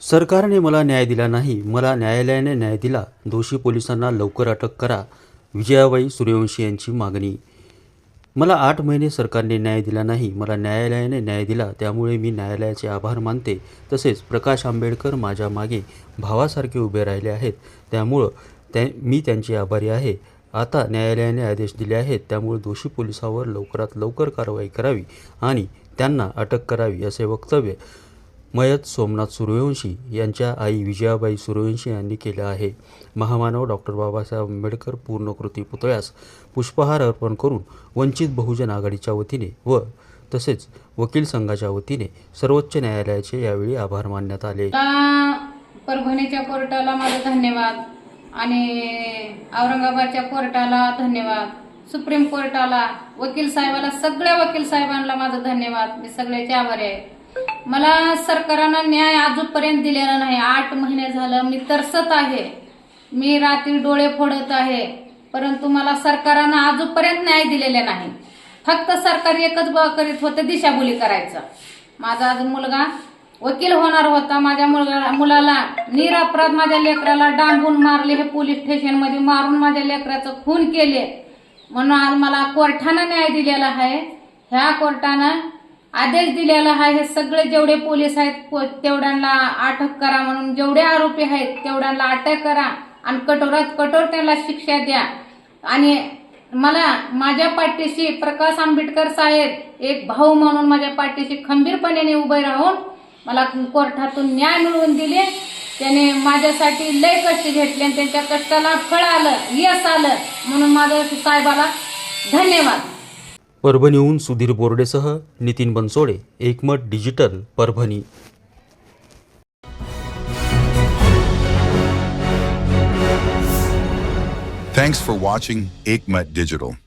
सरकारने मला न्याय दिला नाही. मला न्यायालयाने न्याय दिला. दोषी पोलिसांना लवकर अटक करा. विजयाबाई सूर्यवंशी यांची मागणी. मला आठ महिने सरकारने न्याय दिला नाही. मला न्यायालयाने न्याय दिला. त्यामुळे मी न्यायालयाचे आभार मानते. तसेच प्रकाश आंबेडकर माझ्या मागे भावासारखे उभे राहिले आहेत. त्यामुळं त्या मी त्यांचे आभारी आहे. आता न्यायालयाने आदेश दिले आहेत. त्यामुळे दोषी पोलिसावर लवकरात लवकर कारवाई करावी आणि त्यांना अटक करावी असे वक्तव्य मयत सोमनाथ सूर्यवंशी यांच्या आई विजयाबाई सूर्यवंशी यांनी केलं आहे. महामानव डॉक्टर बाबासाहेब आंबेडकर पूर्णकृती पुतळ्यास पुष्पहार अर्पण करून वंचित बहुजन आघाडीच्या वतीने व तसेच वकील संघाच्या वतीने सर्वोच्च न्यायालयाचे यावेळी आभार मानण्यात आले. परभणीच्या कोर्टाला माझा धन्यवाद आणि औरंगाबादच्या कोर्टाला धन्यवाद. सुप्रीम कोर्टाला वकील साहेबाला सगळ्या वकील साहेबांना माझा धन्यवाद. मी सगळ्याचे आभारी आहे. मला सरकारनं न्याय अजूनपर्यंत दिलेला नाही. आठ महिने झालं मी तरसत आहे. मी रात्री डोळे फोडत आहे. परंतु मला सरकारनं अजूनपर्यंत न्याय दिलेले नाही. फक्त सरकार एकच ब करीत होतं दिशाभूली करायचं. माझा अजून मुलगा वकील होणार होता. माझ्या मुलगा मुलाला निरअपराध माझ्या लेकराला डांबून मारले हे पोलीस स्टेशनमध्ये मारून माझ्या लेकराचं खून केले. म्हणून आज मला कोर्टानं न्याय दिलेला आहे. ह्या कोर्टानं आदेश दिलेला आहे. हे सगळे जेवढे पोलीस आहेत तेवढ्यांना अटक करा म्हणून जेवढे आरोपी आहेत तेवढ्यांना अटक करा आणि कठोरात कठोर त्यांना शिक्षा द्या. आणि मला माझ्या पाठीशी प्रकाश आंबेडकर साहेब एक भाऊ म्हणून माझ्या पाठीशी खंबीरपणे उभे राहून मला कोर्टातून न्याय मिळवून दिले. त्याने माझ्यासाठी लय कष्ट घेतले आणि त्यांच्या कष्टाला फळ आलं यश आलं. म्हणून माझ्या साहेबाला धन्यवाद. परभणीहून Sudhir बोर्डेसह Nitin Bansode Ekmat digital Parbhani. Thanks for watching Ekmat digital